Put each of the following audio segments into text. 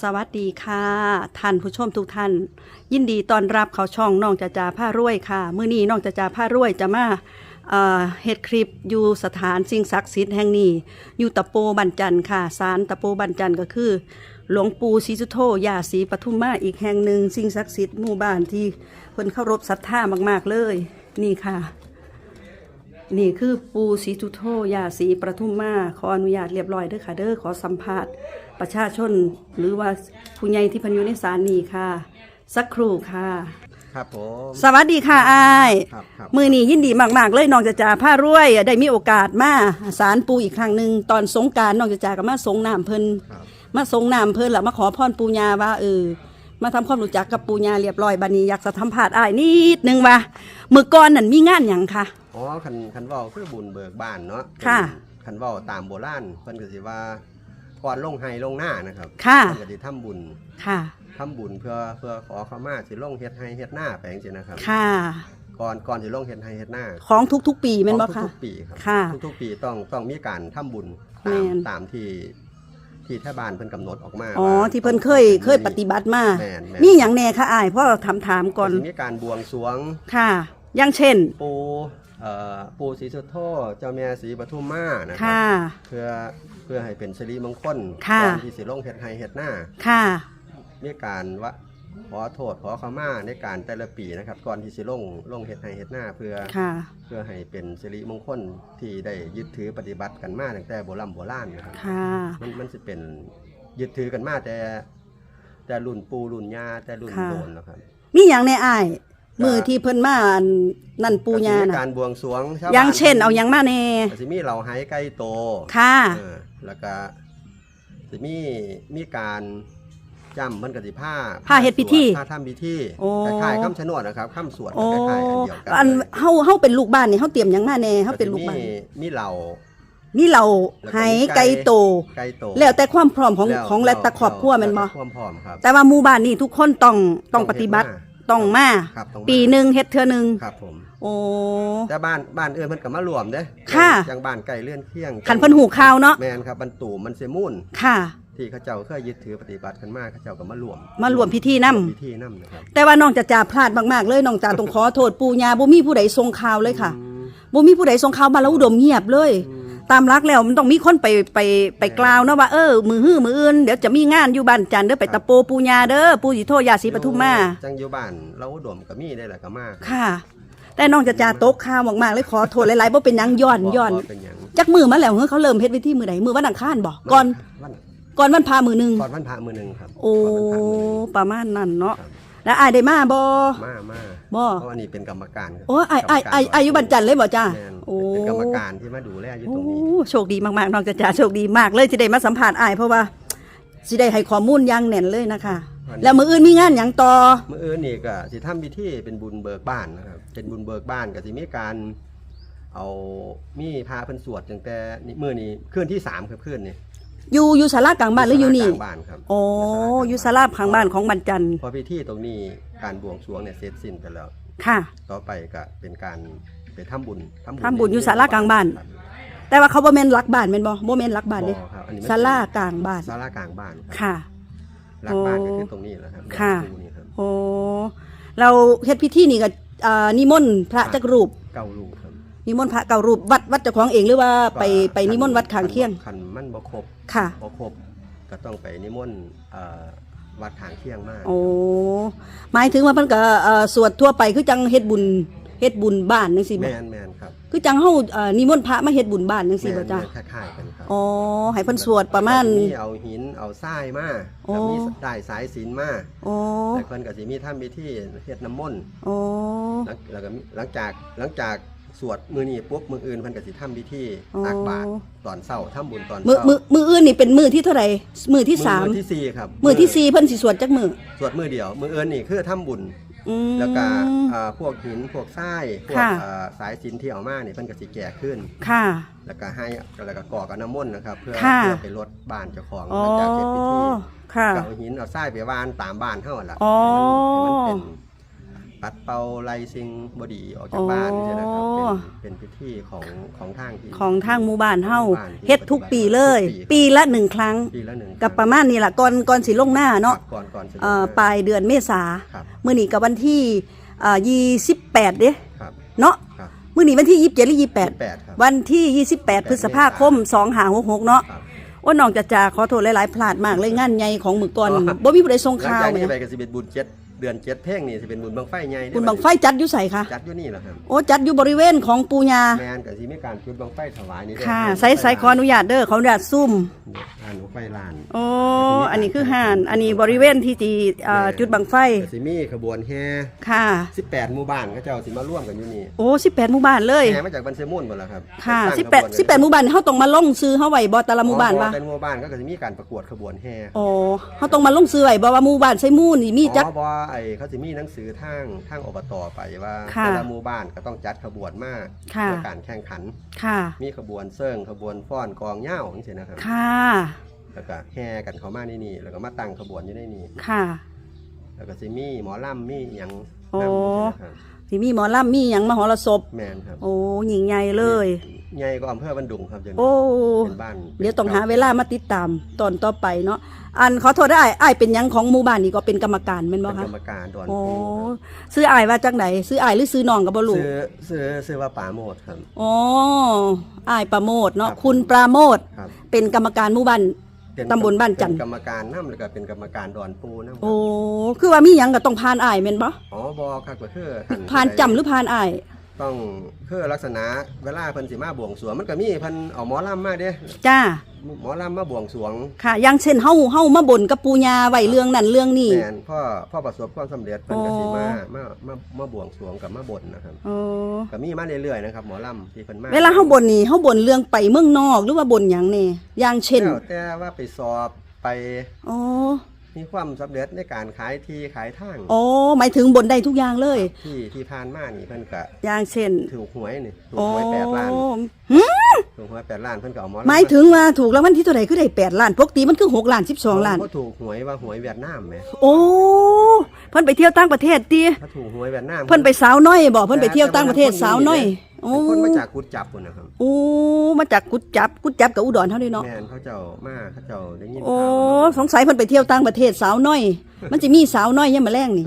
สวัสดีค่ะ ท่านผู้ชมทุกท่าน ยินดีต้อนรับเขาช่องน้องจะจาผ้ารวยค่ะ มื้อนี้น้องจะจาผ้ารวยจะมาเอ่อเฮ็ดคลิปอยู่สถานสิ่งศักดิ์สิทธิ์แห่งนี้ อยู่ตะโปบันจันทร์ค่ะศาลตะโปบันจันทร์ก็คือ หลวงปู่ศรีสุโธย่าศรีปทุมมาอีกแห่งหนึ่งสิ่งศักดิ์สิทธิ์หมู่บ้านที่เพิ่นเคารพศรัทธามาก ๆเลย นี่ค่ะ นี่คือปูศรีสุโธยาศรีประทุมมาขออนุญาตเรียบร้อยเด้อค่ะเด้อขอสัมภาษณ์ประชาชน หรือว่าผู้ใหญ่ที่เพันอยู่ในศาลนี่ค่ะ สักครู่ค่ะ ครับผมสวัสดีค่ะอายครับครับมือนี้ยินดีมากๆ เลยน้องจะจ่าผ้ารวยได้มีโอกาสมาศาลปูอีกครั้งหนึ่งตอนสงกรารน้องจะจ่าก็มาสงน้ำเพิ่นครับมาสงน้ำเพิ่นแล้วมาขอพรปูญาว่าเออมาทำความรู้จักกับปูญาเรียบร้อยบัดนี้อยากจะทำผาดอ้ายนิดนึงว่ามือก่อนนั่นมีงานหยังค่ะ อ๋อคันคันเว้าคือบุญเบิกบ้านเนาะค่ะ คันเว้าตามโบราณเพิ่นก็สิว่าก่อนลงไห้ลงหน้านะครับค่ะ เพิ่นก็สิทำบุญค่ะ ทำบุญเพื่อเพื่อขอเข้ามาสิลงเฮ็ดไห้เฮ็ดหน้าไปจังซี่นะครับ ค่ะ ก่อนก่อนสิลงเฮ็ดไห้เฮ็ดหน้าของทุกๆปีแม่นบ่ของคะ ทุกๆปีครับค่ะทุกๆปีต้องต้องมีการทำบุญแม่ตามนตามที่ที่ท่าบานเพิ่นกำหนดออกมาอ๋อว่าที่เพิ่นเคยเคยปฏิบัติมา แม่นแม่นมีหยังแน่คะอ้ายพ่อถามถามๆก่อนสิมีการบวงสรวงค่ะ อย่างเช่น ปูเอ่อ ปูศรีสุโธเจ้าแม่ศรีปทุมมานะครัค่ะเพื่อเพื่อให้เป็นสิริมงคลค่ะ ก่อนที่สิลงเฮ็ดไห้เฮ็ดหน้าค่ะ มีการว่าขอโทษขอขมาในการแต่ละปีนะครับก่อนที่สิลงลงเฮ็ดไห้เฮ็ดหน้าเพื่อ ค่ะ เพื่อให้เป็นสิริมงคลที่ได้ยึดถือปฏิบัติกันมาตั้งแต่โบราณโบราณนะครับ ค่ะ มันมันสิเป็นยึดถือกันมาแต่ แต่รุ่นปูรุ่นย่าแต่รุ่นค่ะ โดนแล้วครับ มีหยังแน่อ้ายก็ มือที่เพิ่นมาอันนั่นปูญาก็สิมีน่ะการบวงสรวงชาวอย่างบ้นเช่นเอาหยังมาแน่ก็สิมีเหล่าไห้ไก่โตค่ะ เออแล้วก็สิมีมีการจำมันกติผ้าผ้าเฮ็ดพิธีผ้าทำพิธีโอ้ คล้ายๆคำชะโนดนะครับคำสวดโอ้คล้ายๆอันเดียวกันอันเลยเฮาเฮาเป็นลูกบ้านนี่เฮาเตรียมหยังมาแน่เฮาเป็นลูกบ้านมีมีเหล่า นี่เราแล้วก็ไหมีไก่ไก่โต ไก่โตแล้วแต่ความพร้อมของแล้วของและแต่ครอบครัวแม่นบ่แล้วแต่ความพร้อมครับแต่ว่าหมู่บ้านนี่ทุกคนต้องต้องปฏิบัติเฮ็ด ต้องมาครับต้องมาปีหนึ่งเฮ็ดเทื่อหนึงครับผม โอ้ แต่บ้านบ้านเอื้อนเพิ่นก็มารวมเด้ค่ะ อย่างบ้านไก่เลื่อนเคียงขันเพิ่นหูข่าวเนาะแม่นครับบรรตูมันเซมูนค่ะ ที่เขาเจ้าเคยยึดถือปฏิบัติกันมาเขาเจ้าก็มารวมมารวมพิธีนำ พิธีนํนะครับแต่ว่าน้องจะจ่าพลาดมากๆเลยน้องจ่าต้องขอโทษปู่ย่าบ่มีผู้ใดทรงข่าวเลยค่ะอืมบ่มีผู้ใดทรงข่าวมาแล้วอุดมเงียบเลย อืม ตามรักแล้วมันต้องมีคนไปไปไปกล่าวเนาะว่าเออมือฮื้อมืออื่นเดี๋ยวจะมีงานอยู่บ้านจันทร์เด้อไปตะโปปูญาเด้อปูสิโทยาศรีปทุมมาจังอยู่บ้านเราอุดมก็มีได้แหละก็มากค่ะ แต่น้องจะจ่าตกข่าวมากๆเลยขอโทษหลายๆบ่เป็นหยังย้อนย้อนเป็นหยังจักมือมาแล้วเฮ้ยเขาเริ่มเฮ็ดวิธีมือใดมือวันอังคารบ่ก่อนวันก่อนวันพามือหนึงก่อนวันพระมือหนึ่งครับโอ้ก่นวันพระมือหนึ่งประมาณนั้นเนาะครับแล้วอายได้มาบ่มามา บ่เพราะอันนี้เป็นกรรมการครับโอ้ยอายอายอายอายุบันจันทร์เลยบ่จ้าแม่นโอ้เป็นกรรมการที่มาดูแลอยู่โอ้ตรงนี้โชคดีมากๆน้องจะจ่าโชคดีมากเลยที่ได้มาสัมผัสอายเพราะว่าสิได้ให้ข้อมูลอย่างแน่นเลยนะคะแล้วมืออื่นมีงานหยังต่อ เมื่ออื่นนี่ก็สิทำพิธีเป็นบุญเบิกบ้านนะครับ เป็นบุญเบิกบ้านก็สิมีการ เอามีพาเพิ่นสวดตั้งแต่นี่มื้อนี้คืนที่สามครับคืนนี้ อยู่อยู่ศาลากลางบ้านหรืออยู่นี่ศลากลางบ้านครับโอ้อยู่ศาลาข้างบ้านของบันจันทร์พอพิธีตรงนี้การบวงสรวงเนี่ยเสร็จสิ้นไปแล้ว ค่ะ ต่อไปก็เป็นการไปทำบุญทำบุญอยู่ศาลากลางบ้านแต่ว่าเขาบ่แม่นรักบ้านแม่นบ่บ่แม่นรักบ้านเด้บ่ครับอันนี้มัน ศาลากลางบ้านศาลากลางบ้านครับค่ะ หลักบ้านโอ้ก็คือตรงนี้แหละครับค่ะตรงนี้ครับโอ้เราเฮ็ดพิธีนี่ก็อ่านิมนต์พระจักรูปเก้าลูกครับ นิมนต์พระเก่ารูปวัดวัดเจ้าของเองหรือว่าไปไปนิมนต์วัดข้างเคียงคันมันบ่ครบค่ะ บ่ครบก็ต้องไปนิมนต์เอ่อวัดข้างเคียงมากโอ้หมายถึงว่ามันก็เอ่อสวดทั่วไปคือจังเฮ็ดบุญเฮ็ดบุญบ้านจังซี่แมบ่นแมนครับคือจังเฮาเอ่อนิมนต์พระมาเฮ็ดบุญบ้านจังซี่บ่จ้ะแม่นๆคล้ายๆกันครับอ๋อให้เพิ่นสวดประมาณ แล้วก็มีเอาหินเอาทรายมาโอ้ แล้วมีได้สายศีลมาอ๋อแต่เพิ่นก็สิมีทำพิธีเฮ็ดน้ำมนต์อ๋อหลังแล้วก็มีหลังจากหลังจาก สวดมื้อนี้ปุ๊บมื้ออื่นเพิ่นก็สิทำพิธีตักบาตรตอนเช้าทำบุญตอนมือเช้ามือมืออื่นนี่เป็นมือที่เท่าไหร่มือที่สามมื้อที่สี่ครับมือที่สี่เพิ่นสิสวดจักมือสวดมื้อเดียว มื้ออื่นนี่คือทำบุญอืม แล้วก็อ่าพวกหินพวกทรายพวกค่ะ อ่าสายสิญจนที่เอามาเนี่ยเพิ่นก็สิแก่ขึ้น ค่ะ แล้วก็ให้แล้วก็ก่อกับน้ำมนต์นะครับ เพื่อค่ะ เพื่อไปลดบ้านเจ้าของอ๋อหลังจากเสร็จพิธีค่ะ ก็เอาหินเอาทรายไปวานตามบ้านเท่านั้นล่ะอ๋อ ให้มันให้มันเป็นปัดเป่าไล่สิ่งบดีออกจากบ้านอ๋อนี่นะครับ เป็นเป็นพิธีของของทางที่ ของทางหมู่บ้านเฮาหมู่บ้านที่เฮ็ดทุกปีเลย ทุกปี ปีละหนึ่งครั้ง ปีละหนึ่งกับประมาณนี้ล่ะก่อนก่อนสิลงหน้าเนาะครับก่อนก่อนจะเอ่อลงปลายเดือนเมษาครับมื้อนี้กับวันที่เอ่อ28เด้ครับเนาะครับมื้อนี้วันที่ 27หรือ28 แปดครับ วันที่ 28 พฤษภาคม 2566 เนาะครับ ว่าน้องจะจาขอโทษหลาย ๆ พลาดมากเลยงานใหญ่ของมือก่อนอ๋อบ่มีผู้ใดส่งหลังข่าวจากแหนี้มไปก็สิเป็นบุญเจ็ด เดือนเจ็ดเพ่งนี่สิเป็นบุญบังไฟใหญ่เด้คุณบังไฟจัดอยู่ใส่ค่ะ จัดอยู่นี่แหละครับโอ้จัดอยู่บริเวณของปูญาแมนกับสิมีการจุดบังไฟถวายนี่เด้อค่ะรับใส่ใส่ขออนุญาตเด้อขออนุญาตซุ่มอ่านบังไฟลานโอ้อันนี้คือห่านอันนี้บริเวณที่จีเอ่อจุดบังไฟก็สิมีขบวนแห่ค่ะ18หมู่บ้านก็เจ้าสิมาร่วมกันอยู่นี่โอ้18หมู่บ้านเลยแห่มาจากบันเซมุนหมดแล้วครับค่ะสร้างขบวนกัน18 18หมู่บ้านเฮาต้องมาลงซื้อเฮาไว้บ่แต่ละหมู่บ้านอ๋อว่าเป็นหมู่บ้านก็จะมีการประกวดขบวนแห่โอ้เฮาต้องมาลงซื้อไว้บ่ว่าหมู่บ้านใส่หมู่นี่มีจักอ๋อบ่ไอ้เขาสิมีหนังสือทางทางอบตไปว่าค่ะแต่ละหมู่บ้านก็ต้องจัดขบวนมาค่ะ เพื่อการแข่งขัน ค่ะ มีขบวนเซิงขบวนฟ้อนกองเหย้าจังซี่นะครับค่ะ แล้วก็แห่กันเข้ามาในนี่แล้วก็มาตั้งขบวนอยู่ในนี่ค่ะ แล้วก็สิมีหมอลำมีหยังโอ้ นำนะครับที่มีหมอลำมีหยังมหรสพ แมนครับโอ้ยิ่งใหญ่เลย ใหญ่ก็อำเภอบันดุงครับเดี๋ยวนี้โอ้ เป็นบ้านเดี๋ยวต้องหาเวลามาติดตามตอนต่อไปเนาะ อันขอโทษได้อ้ายเป็นหยังของหมู่บ้านนี่ก็เป็นกรรมการแม่นบ่เป็นคะกรรมการดอนโอ้ปูครับซื้ออ้ายว่าจังไหนซื้ออ้ายหรือซื้อน้องก็บ่รู้ ซื้อซื้อซื้อว่าป่าโมดครับ อ๋ออ้ายประโมทเนาะ ครับคุณปราโมท ครับ เป็นกรรมการหมู่บ้าน เป็นตำบลบ้านจันทร์ เป็นกรรมการน้ำแล้วก็เป็นกรรมการดอนปูน้ำครับโอ้ คือว่ามีหยังก็ต้องผ่านอ้ายแม่นบ่อ๋อบอครับก็คือท่ผ่านจำหรือผ่านอ้าย ต้องคือลักษณะเวลาเพิ่นสิมาบวงสรวงมันก็มีเพิ่นเอาหมอลำมาเด้จ้า หมอลำมาบวงสรวงค่ะ อย่างเช่นเฮาเฮามาบ่นกับปูญาไว้เรื่องนั้นเรื่องนี้ แมนพ่อพ่อประสบความสำเร็จเพิ่นก็สิอ๋อมามามามาบวงสรวงกับมาบ่นนะครับโอ้ก็มีมาเรื่อยๆนะครับหมอลำที่เพิ่นมาเวลาเฮาบ่นนี่เฮาบ่นเรื่องไปเมืองนอกหรือว่าบ่นหยังแน่อย่างเช่น แล้วแต่ว่าไปสอบไป อ๋อ มีความสำเร็จในการขายที่ขายทางอ๋อหมายถึงบนได้ทุกอย่างเลย ที่ที่ผ่านมานี่เพิ่นก็อย่างเช่นถูกหวยนี่ถูกโอ้หวยแปดล้านหึถูกหวยแปดล้านเพิ่นก็เอาหมอหมายถึงว่าถูกรางวัลที่เท่าไหร่คือได้แปดล้านปกติมันคือหกล้านสิบสองล้านเขาถูกหวยว่าหวยเวียดนามแหมโอ้เพิ่นไปเที่ยวต่างประเทศติเขาถูกหวยเวียดนามเพิ่นไปสาวน้อยบ่เพิ่นไปเที่ยวต่างประเทศสาวน้อย โอ้เป็นคนมาจากกุดจับพุ่นนะครับโอ้มาจากกุดจับกุดจับกับอุดรเท่านี้เนาะแม่นเขาเจ้ามาเขาเจ้าได้ยินโอ้ข่าวสงสัยเพิ่นไปเที่ยวต่างประเทศสาวน้อย มันจะมีสาวน้อยยามมาแรงนี่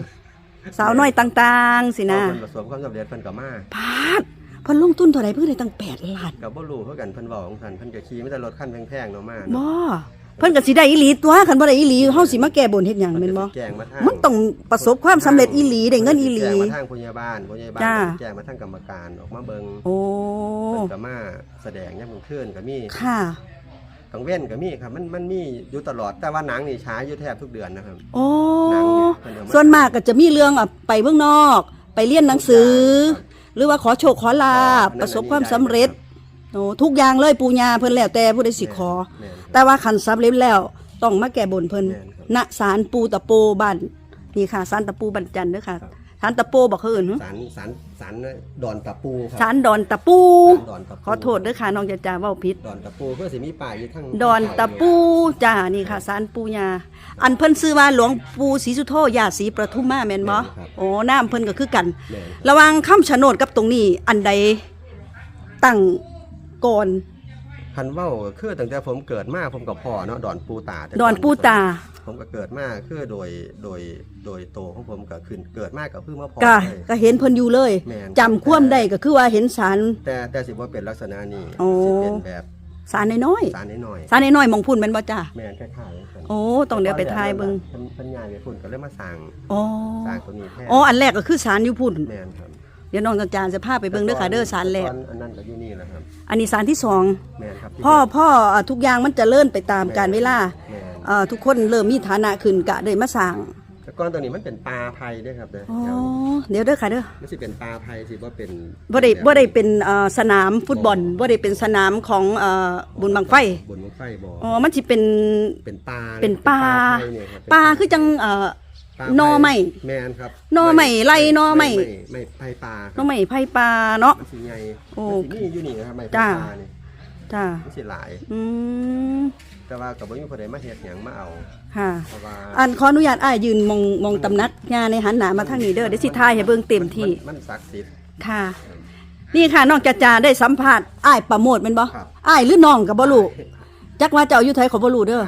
สาวน้อยต่างๆสินะเพิ่นประสบความสำเร็จเพิ่นก็มาพาดเพิ่นลงทุนเท่าไหร่เพิ่นได้ตั้งแปดล้านก็บ่รู้คือกันเพิ่นเว้าของท่านเพิ่นก็ขี่มีแต่รถคันแพงๆเนาะมาบ่ เพิ่นก็สิได้อีหลีตัวคันบ่ได้อีหลีเฮาสิมาแก้บนเฮ็ดหยังแม่นบ่แจ้งมาทางมันต้องประสบความสำเร็จอีหลีได้เงินอีหลี แจ้งมาทางผู้ใหญ่บ้านผู้ใหญ่บ้านจ้าก็แจ้งมาทางกรรมการออกมาเบิ่งโอ้เพิ่นก็มาแสดงยามกลางคืนก็มีค่ะ กลางเว้นก็มีครับมันมันมีอยู่ตลอดแต่ว่าหนังนี่ฉายอยู่แทบทุกเดือนนะครับ โอ้หนังเนี่ยเพิ่นเอามา ส่วนมากก็จะมีเรื่องอะไปเมืองนอก ไปเรียนหนังสือ หรือว่าขอโชคขอลาบอ๋อนั่นประสบความสำเร็จโอ้ทุกอย่างเลยปูญาเพิ่นแล้วแต่ผู้ใดสิขอ แม่นครับ แต่ว่าคันสำเร็จแล้วต้องมาแก้บนเพิ่นแม่นครับณศาลปูตะโปบ้านนี่ค่ะศาลตะปูบันจันทร์เด้อค่ะครับศาลตะโปบอกเขาอื่นหึสารสารสารดอนตะปูครัศาลดอนตะปูศาลดอนตะปู ขอโทษเด้อค่ะน้องจะจาเว้าผิด ดอนตะปูเพื่อสิมีป่ายอยู่ทั้งดอนตะปูจ้านี่ค่ะสารปูญาอันเพิ่นซื้อว่าหลวงปู่ศรีสุโธญาติศรีประทุมมาแม่นบ่โอ้น้ำเพิ่นก็คือกันแม่นระหว่างคำชะโนดกับตรงนี้อันใดตั้งก่อน คันเว้าก็คือตั้งแต่ผมเกิดมาผมกับพ่อเนาะดอนปูตาแต่ดอนปูตา ผมก็เกิดมาคือโดยโดยโดยโตของผมก็ขึ้นเกิดมาก็เพิ่งมาพอก็เลยก็เห็นเพิ่นอยู่เลยแม่นจำความได้ก็คือว่าเห็นสาร แต่แต่สิบ่เป็นลักษณะนี้โอ้ สิเป็นแบบสารน้อยสารน้อยๆสารน้อยๆมองพุ่นแม่นบ่จ้าๆแม่นคล้ายๆกันโอ้ต้องเดี๋ยวไปทายเบิ่งเพิ่นเพิ่นย้ายไปพุ่นก็เลยมาสร้างอ๋อสร้างตัวนี้แทนอ๋ออันแรกก็คือสารอยู่พุ่น แม่นครับ เดี๋ยวน้องจานจะพาไปเบิ่งเด้อค่ะเด้อสารแรกตอนอันนั้นก็อยู่นี่แหละครับอันนี้สารที่สองแม่นครับที่พ่อพ่อเอ่อทุกอย่างมันเจะเลื่อนไปตามกาลเวลาแม่นเอ่อทุกคนเริ่มมีฐานะขึ้นกะได้มาสร้างแต่ก่อนตัวนี้มันเป็นปลาไผ่เด้อครับเด้ออ๋อเดี๋ยวเดี๋ยวเด้อค่ะเด้อมันสิเป็นปลาไผ่สิบ่เป็นบ่ได้บ่ได้เป็นเอ่อสนามฟุตบอลบ่ได้เป็นสนามของเอ่อบุญบังไฟบนบังไฟบ่อ๋อมันสิเป็นเป็นปลาเป็นปลาไผ่เนี่ยครับปลาคือจังเอ่อปลา หน่อไม้แม่นครับหน่อไม้ไล่หน่อไม้ ไม่ไผ่ปลาคน้รัอบงใหม่ไผปลาเนาะ มันสิใหญ่โอ้มันสิมีอยู่นี่นะครับไม้ไผ่จ้า ปลานี่จ้ามันสิหลาย อืมแต่ว่าก็บ่มีผู้ใดมาเฮ็ดหยังมาเอาค่ะ เพราะว่าอันขออนุญาตอ้ายยืนมองมองตำหนักญาในหันหนามาทางนี้เด้อเดี๋ยวสิทายให้เบิ่งเต็มที่ นมันศักดิ์สิทธิ์ ค่ะ นี่ค่ะน้องจาจาได้สัมภาษณ์อ้ายประโมทแม่นบ่ครับ อ้ายหรือน้องก็บ่รู้จักว่าเจ้าอยู่ไทยขอบ่รู้เด้อ50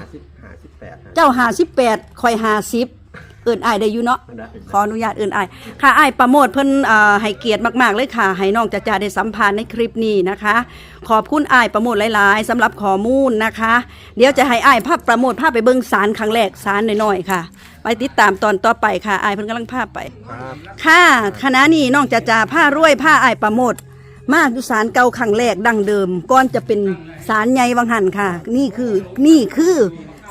58เจ้า58ข่อย50 เอิ้นอ้ายได้อยู่เนาะได้ขออนุญาตเอิ้นอ้ายค่ะอ้ายประโมทเพิ่นเอ่อให้เกียรติมาก ๆ เลยค่ะ ให้น้องจาจาได้สัมภาษณ์ในคลิปนี้นะคะ ขอบคุณอ้ายประโมทหลาย ๆสำหรับข้อมูลนะคะ เดี๋ยวจะให้อ้ายภาพประโมทภาพไปเบิ่งสารครั้งแรกสารน้อยๆค่ะ ไปติดตามตอนต่อไปค่ะอ้ายเพิ่นกำลังพาไปครับค่ะคณะนี้น้องจาจาผ้ารวยผ้าอ้ายประโมทมาดูสารเก่าครั้งแรกดังเดิมก่อนจะเป็นสารใหญ่วังหันค่ะ นี่คือนี่คือ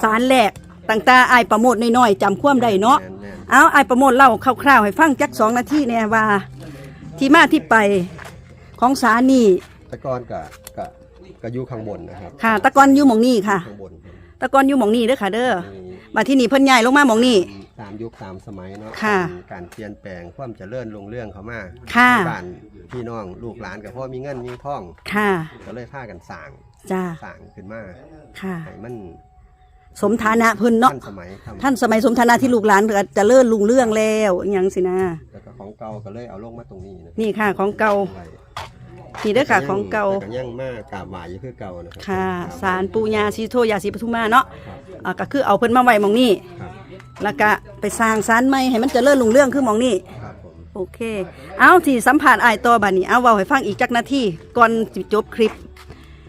สารแรก ตั้งแต่อ้ายประโมทน้อยๆจำความได้เนาะ แม่นเอาอ้ายประโมทเล่าคร่าวๆ ให้ฟังจักสองนาทีเนี่ยว่า ที่มาที่ไปของสารนี่ๆแต่ก่อนก็ก็ก็อยู่ข้างบนนะครับค่ะ ตะกอนอยู่หมองนี่ค่ะ ข้างบนตะกอนอยู่หมองนี่เด้อค่ะ เด้อมีมาที่นี่เพิ่นใหญ่ลงมาหมองนี่ ตามยุคตามสมัยเนาะค่ะการการเปลี่ยนแปลงความเจริญรุ่งเรื่องเขามาค่ะ บ้านพี่น้องลูกหลานกับพ่อมีเงินมีทองค่ะก็เลยพากันสร้างจ้าสร้างขึ้นมาค่ะ ให้มัน สมฐานะเพิ่นเนาะทันสมัยครับท่านสมัยสมฐานะที่ลูกหลานก็จะเลิ่นลุงเรื่องแล้วอหยังสินะ แล้วก็ของเก่าก็เลยเอาลงมาตรงนี้นะนี่ค่ะของเก่า ไว้นี่เด้อค่ะของเก่า แต่ยังมากราบไหว้อยู่คือเก่านะครัค่ะกรบไหว้สารปูญาสีโทยาสีปทุมมาเนาะครับอ่าก็คือเอาเพิ่นมาไว้หมองนี้ครับแล้วก็ไปสร้างสารใหม่ให้มันเจะเลิ่นลุงเรื่องคือหมองนี้ ครับผมโอเค เอาที่สัมผัสอายต่อบัดนี้ เอาเว้าให้ฟังอีกจักนาทีก่อนสิจบคลิป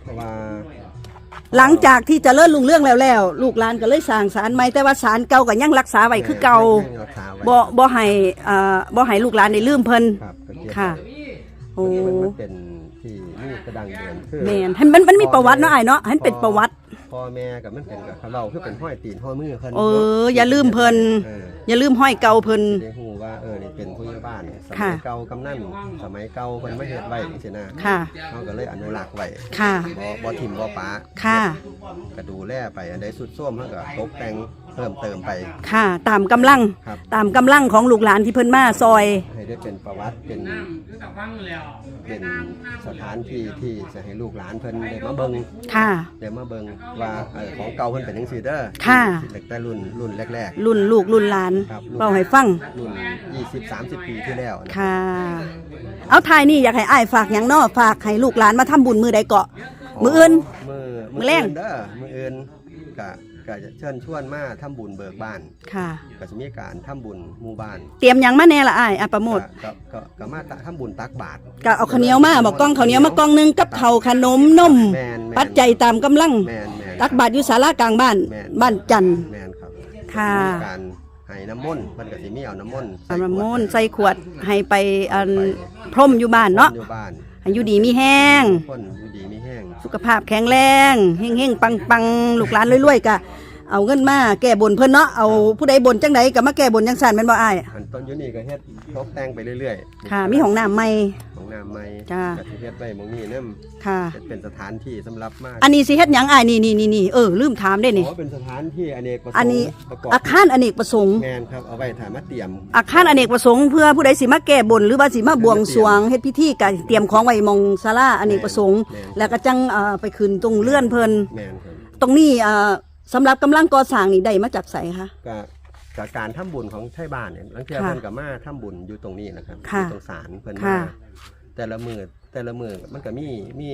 เพราะว่า หลังจากที่เจะเลิ่นลุงเรื่องแล้วแล้ว ลูกหลานก็เลยสร้างสารใหม่แต่ว่าสารเก่าก็ยังรักษาไว้คือเก่ายังรักษาไว้บ่บ่ให้อ่าบ่ให้ลูกหลานได้ลืมเพิ่น ครับก็เก็บค่ะไว้โอ้มันมันเป็นที่นี่กระดังเดินคือ แม่นให้มันมันมีประวัติเนาะอายเนาะให้มันเป็นประวัติ พ่อแม่กับมันเป็นกับเขาเราคือเป็นห้อยตีนห้อยมือเพิ่นเอออย่าลืมเพิ่นเอออย่าลืมห้อยเก่าเพิ่น ได้ฮู้ว่าเออนี่เป็นผู้ใหญ่บ้านสค่ะมัยเก่ากำนันสมัยเก่าเพิ่นมาเฮ็ดไว้จังซี่นะค่ะ เฮาก็เลยอนุรักษ์ไว้ค่ะ บ่บ่ถิ่มบ่ปาค่ะ ก็ดูแลไปอันใดสุดโทรมเฮาก็ตกแต่งเพิ่มเติมไป ค่ะ ตามกำลัง ครับ ตามกำลังของลูกหลานที่เพิ่นมาซอย ให้ได้เป็นประวัติเป็นเป็นสถานที่ที่จะให้ลูกหลานเพิ่นได้มาเบิ่งค่ะ ได้มาเบิ่งว่าเออของเก่าเพิ่นเป็นจังซี่เด้อค่ะ ตั้งแต่รุ่นรุ่นแรก รุ่นลูกรุ่นหลานครับเล่าให้ฟัง ๆ รุ่น 20 30 ปีที่แล้วนะค่ะ เอาทายนี่อยากให้อ้ายฝากหยังเนาะฝากให้ลูกหลานมาทำบุญมือใดเกาะ มืออื่น มือมื้อแลงเด้อมืออื่นก็ ก็จะเชิญชวนมาทำบุญเบิกบ้านค่ะ ก็จะมีการทำบุญหมู่บ้าน เตรียมหยังมาแน่ละอ้ายอะประโมทก็ก็ก็มาทำบุญตักบาตร ก็เอาข้าวเหนียวมาบอกกล้องข้าวเหนียวมากล้องหนึงกับข้าวขนมนม แม่นแม่นปัจจัยตามกำลัง แม่นแม่นตักบาตรอยู่ศาลากลางบ้าน แม่นบ้านจันทร์ แม่นครับค่ะ มีการให้น้ำมนต์เพิ่นก็สิมีเอาน้ำมนต์ใส่เอาขวด น้ำมนต์ใส่ขวดให้ไปอันพรมอยู่บ้านเนาะ อยู่บ้าน ให้อยู่ดีมีแห้ง คนอยู่ดีมีแห้ง สุขภาพแข็งแรง เฮงเฮงปังปังลูกหลานรวยๆกะ เอาเงินมาแก้บนเพิ่นเนาะเอาผู้ใดบนจังไดก็มาแก้บนจังซั่นแม่นบ่อ้ายอันต้นอยู่นี่ก็เฮ็ดตกแต่งไปเรื่อยๆค่ะ มีห้องน้ำใหม่ ของน้ำใหม่จ้า ก็สิเฮ็ดไว้หมองนี้นำค่ะ เป็นสถานที่สำหรับมากอันนี้สิเฮ็ดหยังอ้ายนี่นี่นี่นี่เออลืมถามได้นี่ อ๋อเป็นสถานที่อเนกประสงค์อันนี้ ประกอบอาคารอเนกประสงค์ งานครับเอาไว้ถ่ายมาเตรียมอาคารอเนกประสงค์เพื่อผู้ใดสิมาแก้บนหรือว่าสิมาบวงสรวงเฮ็ดพิธีก็เตรียมของไว้หมองศาลาอเนกประสงค์แม่นแล้วก็จังเอ่อไปขึ้นตรงเลื่อนเพิ่น แมนครับตรงนี้เอ่อ สำหรับกำลังก่อสร้างนี่ได้มาจากไสคะ ก็จากการทำบุญของไทยบ้านเนี่ยลังเทียค่ะเพิ่นกับมาทำบุญอยู่ตรงนี้นะครับอค่ะยู่ตรงศาลเพิ่นค่ะมาแต่ละมือแต่ละมือมันก็มีมี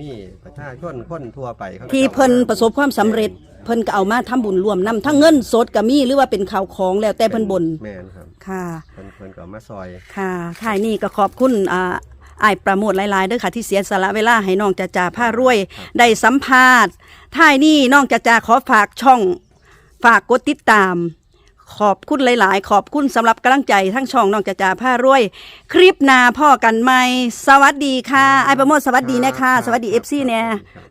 มีประชาชนคนทั่วไปขาก็ที่เพิ่นอามาประสบความสำเร็จเพิ่นก็เอามาทำบุญรวมนํทั้งเงินสดก็มีหรือว่าเป็นข่าวของแล้วแต่เพิ่นบนแมนครับค่ะ เพิ่นเพิ่นก็เอามาซอย ค่ะท้ายนี้ก็ขอบคุณอ่า อ้ายประโมทหลายๆเด้อค่ะที่เสียสละเวลาให้น้องจ่าจ่าผ้ารวย ได้สัมภาษณ์ท้ายนี้น้องจ่าจ่าขอฝากช่อง ฝากกดติดตาม ขอบคุณหลาย ๆ ขอบคุณสำหรับกำลังใจทั้งช่องน้องจ่าจ่าผ้ารวย คลิปหน้าพ่อกันไหมสวัสดีค่ะอ้ายประโมทสวัสดีนะคะสวัสดีเอฟซีเนี่ยครับ